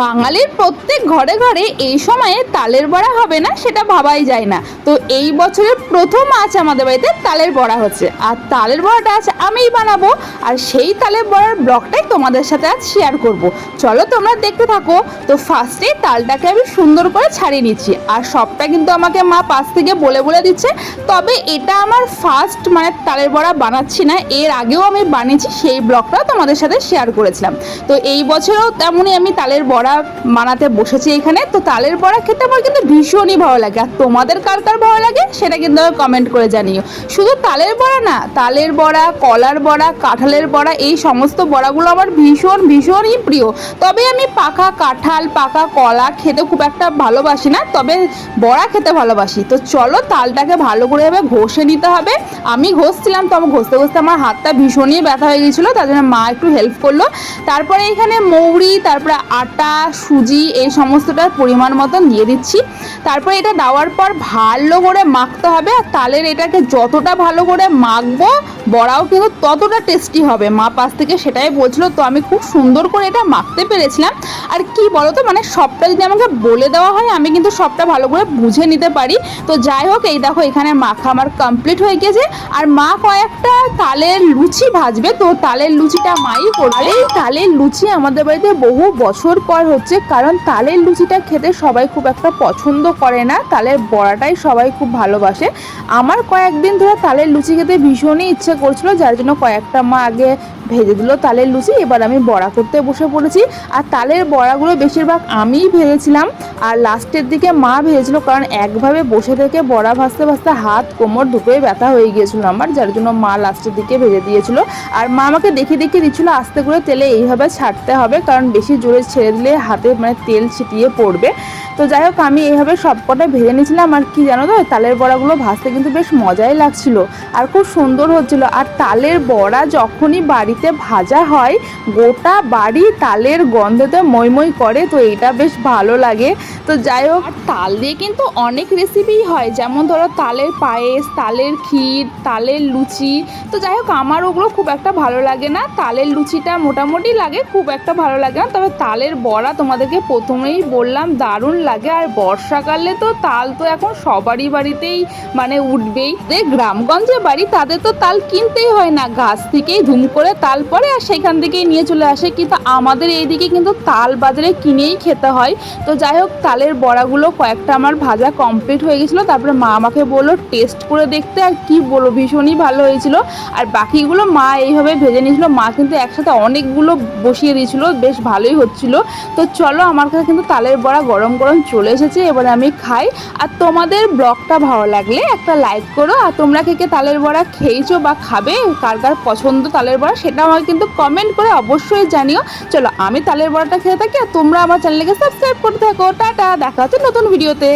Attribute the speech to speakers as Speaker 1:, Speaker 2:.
Speaker 1: বাঙালির প্রত্যেক ঘরে ঘরে এই সময়ে তালের বড়া হবে না, সেটা ভাবাই যায় না। তো এই বছরের প্রথম আজ আমাদের বাড়িতে তালের বড়া হচ্ছে। আর তালের বড়াটা আজ আমিই বানাবো, আর সেই তালের বড়ার ব্লগটাই তোমাদের সাথে আজ শেয়ার করব। চলো তোমরা দেখতে থাকো। তো ফার্স্টে তালটাকে আমি সুন্দর করে ছাড়িয়ে নিচ্ছি। আর সবটা কিন্তু আমাকে মা পাশ থেকে বলে বলে দিচ্ছে। তবে এটা আমার ফার্স্ট মানে তালের বড়া বানাচ্ছি না, এর আগেও আমি বানিয়েছি, সেই ব্লগটাও তোমাদের সাথে শেয়ার করেছিলাম। তো এই বছরেও তেমনই আমি তালের বড়া বানাতে বসেছি এখানে, তো তালের বড়া খেতে আমার কিন্তু ভীষণই ভালো লাগে। আর তোমাদের কার কার ভালো লাগে সেটা কিন্তু আমার কমেন্ট করে জানিও। শুধু তালের বড়া না, তালের বড়া, কলার বড়া, কাঁঠালের বড়া, এই সমস্ত বড়াগুলো আমার ভীষণ, ভীষণই প্রিয়। তবে আমি পাকা কাঁঠাল, পাকা কলা খেতে খুব একটা ভালোবাসি না, তবে বড়া খেতে ভালোবাসি। তো চলো তালটাকে ভালো করে এভাবে ঘষে নিতে হবে। আমি ঘষছিলাম, তো আমার ঘষতে ঘষতে আমার হাতটা ভীষণই ব্যথা হয়ে গেছিল তার জন্য মা একটু হেল্প করল। তারপরে এখানে মৌরি, তারপরে আটা সুজি এই সমস্তটার পরিমাণ মতন দিয়ে দিচ্ছি। তারপরে এটা দেওয়ার পর ভালো করে মাখতে হবে আর তালের এটাকে যতটা ভালো করে মাখবো, বড়াও কিন্তু ততটা টেস্টি হবে। মা পাশ থেকে সেটাই বলছিল, তো আমি খুব সুন্দর করে এটা মাখতে পেরেছিলাম। আর কি বলো তো মানে সবটা যদি আমাকে বলে দেওয়া হয়, আমি কিন্তু সবটা ভালো করে বুঝে নিতে পারি। তো যাই হোক, এই দেখো এখানে মাখা আমার কমপ্লিট হয়ে গেছে। আর মা কয়েকটা তালের লুচি ভাজবে, তো তালের লুচিটা মাই করবে। তালের লুচি আমাদের বাড়িতে বহু বছর পর হচ্ছে কারণ তালের লুচিটা খেতে সবাই খুব একটা পছন্দ করে না, তালের বড়াটাই সবাই খুব ভালোবাসে। আমার কয়েকদিন ধরে তালের লুচি খেতে ভীষণই ইচ্ছে করছিল, যার জন্য কয়েকটা মা আগে ভেজে দিল তালের লুচি। এবার আমি বড়া করতে বসে পড়েছি। আর তালের বড়াগুলো বেশিরভাগ আমিই ভেজেছিলাম। আর লাস্টের দিকে মা ভেজেছিল, কারণ একভাবে বসে থেকে বড়া ভাজতে ভাজতে হাত, কোমর দুটোই ব্যথা হয়ে গিয়েছিল আমার, যার জন্য মা লাস্টের দিকে ভেজে দিয়েছিল। আর মা আমাকে দেখিয়ে দেখিয়ে দিচ্ছিল, আস্তে করে তেলে এইভাবে ছাড়তে হবে, কারণ বেশি জোরে ছেড়ে দিলে হাতে মানে তেল ছিটিয়ে পড়বে। তো যাই হোক, আমি এইভাবে সবকটা ভেজে নিয়েছিলাম। আর কি জানো তো, তালের বড়াগুলো ভাজতে কিন্তু বেশ মজাই লাগছিল। আর খুব সুন্দর হচ্ছিল। আর তালের বড়া যখনই বাড়িতে ভাজা হয়, গোটা বাড়ি তালের গন্ধতে মই মই করে, তো এটা বেশ ভালো লাগে। তো যাই হোক তাল দিয়ে কিন্তু অনেক রেসিপিই হয়, যেমন ধরো তালের পায়েস, তালের ক্ষীর, তালের লুচি। তো যাই হোক, আমার ওগুলো খুব একটা ভালো লাগে না। তালের লুচিটা মোটামুটি লাগে, খুব একটা ভালো লাগে না। তবে তালের বড়া তোমাদেরকে প্রথমেই বললাম, দারুণ লাগে। আর বর্ষাকালে তো তাল তো এখন সবারই বাড়িতেই মানে উঠবেই। যে গ্রামগঞ্জে বাড়ি, তাদের তো তাল কিনতেই হয় না। গাছ থেকেই ধুম করে তাল পড়ে আর সেখান থেকেই নিয়ে চলে আসে। কিন্তু আমাদের এইদিকে কিন্তু তাল বাজারে কিনেই খেতে হয়। তো যাই হোক, তালের বড়াগুলো কয়েকটা আমার ভাজা কমপ্লিট হয়ে গেছিল। তারপরে মা আমাকে বলল টেস্ট করে দেখতে আর কি বলব? ভীষণই ভালো হয়েছিল। আর বাকিগুলো মা এইভাবে ভেজে নিয়েছিল। মা কিন্তু একসাথে অনেকগুলো বসিয়ে দিয়েছিলো। বেশ ভালোই হচ্ছিল। তো চলো, আমার কাছে কিন্তু তালের বড়া গরম গরম চলে এসেছে। এবারে আমি খাই। আর তোমাদের ব্লগটা ভালো লাগলে একটা লাইক করো। আর তোমরা কে কে তালের বড়া খেয়েছো বা খাবে, কার কার পছন্দ তালের বড়া সেটা আমাকে কিন্তু কমেন্ট করে অবশ্যই জানিও। চলো, আমি তালের বড়াটা খেয়ে থাকি আর তোমরা আমার চ্যানেলকে সাবস্ক্রাইব করতে থাকো। টাটা, দেখা হচ্ছে নতুন ভিডিওতে